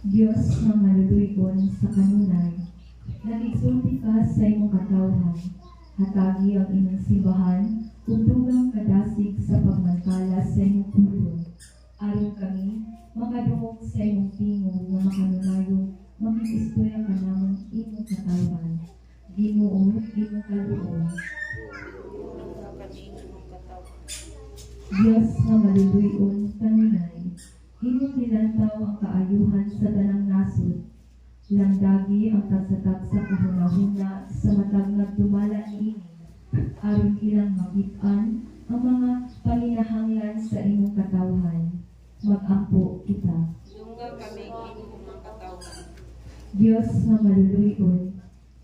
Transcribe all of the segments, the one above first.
Diyos nga maluluyon sa kanunay, nagigsulti ka sa imong katawhan, hatagi ang inyong simbahan, ug dugang kadasig sa pagmantala sa imong pulo. Aron kami, makadungog sa imong tingog nga makanunayo, makikistorya ka namang imong katawhan. Ginoo, imong kaluoy. Diyos nga maluluyon imong nilantaw ang kaayuhan sa tanang nasod. Landagi ang tagsatak sa kahunahuna sa matag nagdumala niini. Aron ilang magitan ang mga paminahanglan sa imong katawhan. Magampo kita. Dunggan kami imong mga katawan. Diyos nga maluluyon,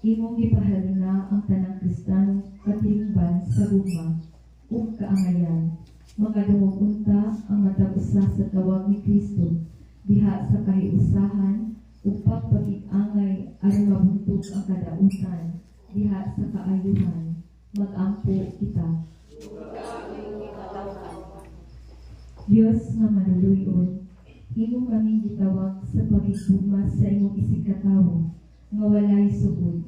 imong gipahaluna ang tanang kristanong katilingban sa gugma ug kaangayan. Makadungog unta ang matag usa sa tawag ni Kristo diha sa kahiusahan ug pagpagig-angay aron mabuntog ang kadautan diha sa kaayuhan. Magampo kita. Diyos nga manuluyon, imo kami gitawag sa pagigugma sa imong isigkatawo nga walay sugod.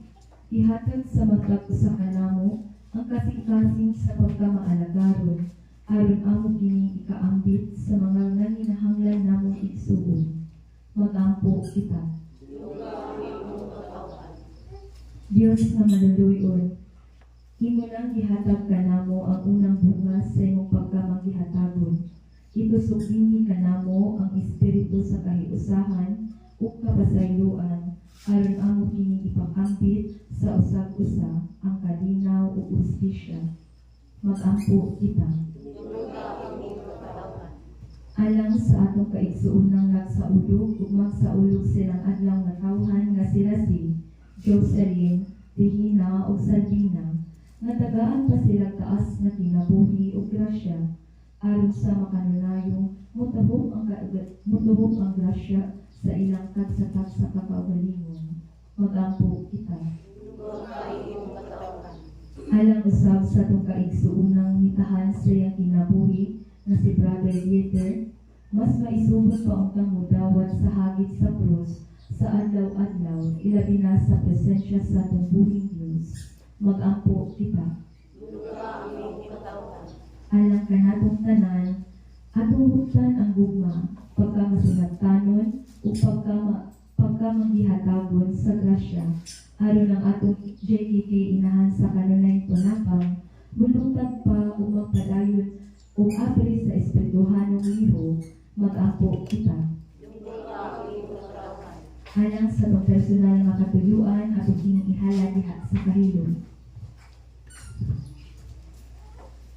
Ihatag sa matag usa ka namo ang kasing-kasing sa pagkamaalagaron aron amo kini ikaambit sa mga nanginahanglan namong igsuon. Magampo kita. Diyos nga manuluyon, imo nang gihatag ka namo ang unang bunga sa imong pagkamagihatagon. Itusog dinhi ka namo ang espiritu sa kahiusahan ug kapasayloan aron amo kini ipakambit sa usag-usa ang kalinaw ug ustisya. Magampo kita. Alang sa atong kaigsuunang nagsaulog ug magsaulog silang adlaw nga tawhan nga sila si Jocelyn, Regina ug Salvina nga tagaan pa sila taas nga kinabuhi ug grasya aron sa makanunayong mutahom ang mutahom ang grasya sa ilang kagsatak sa kakaugalingon. Magampo kita. Alang usab sa itong kaigsuunang mitahan sa iyang kinabuhi na si Brother Dieter, mas maisubot pa ang kamudawat sa hagit sa krus sa adlaw-adlaw, ilabi na sa presensya sa itong buhing Diyos. Magampo kita. Alang kanatong tanan, atong huktan ang gugma, pagkamasunagtanon, o pagkama, pagkamangihatagon sa grasya, aron ang atong JKK inahan sa kanunay tunapang, bulutag pa o magpadayon o apri sa espirituhanong liho, mag-ampo kita. Alang sa pagpersonal nga katuyuan at ihala diha sa kahilom.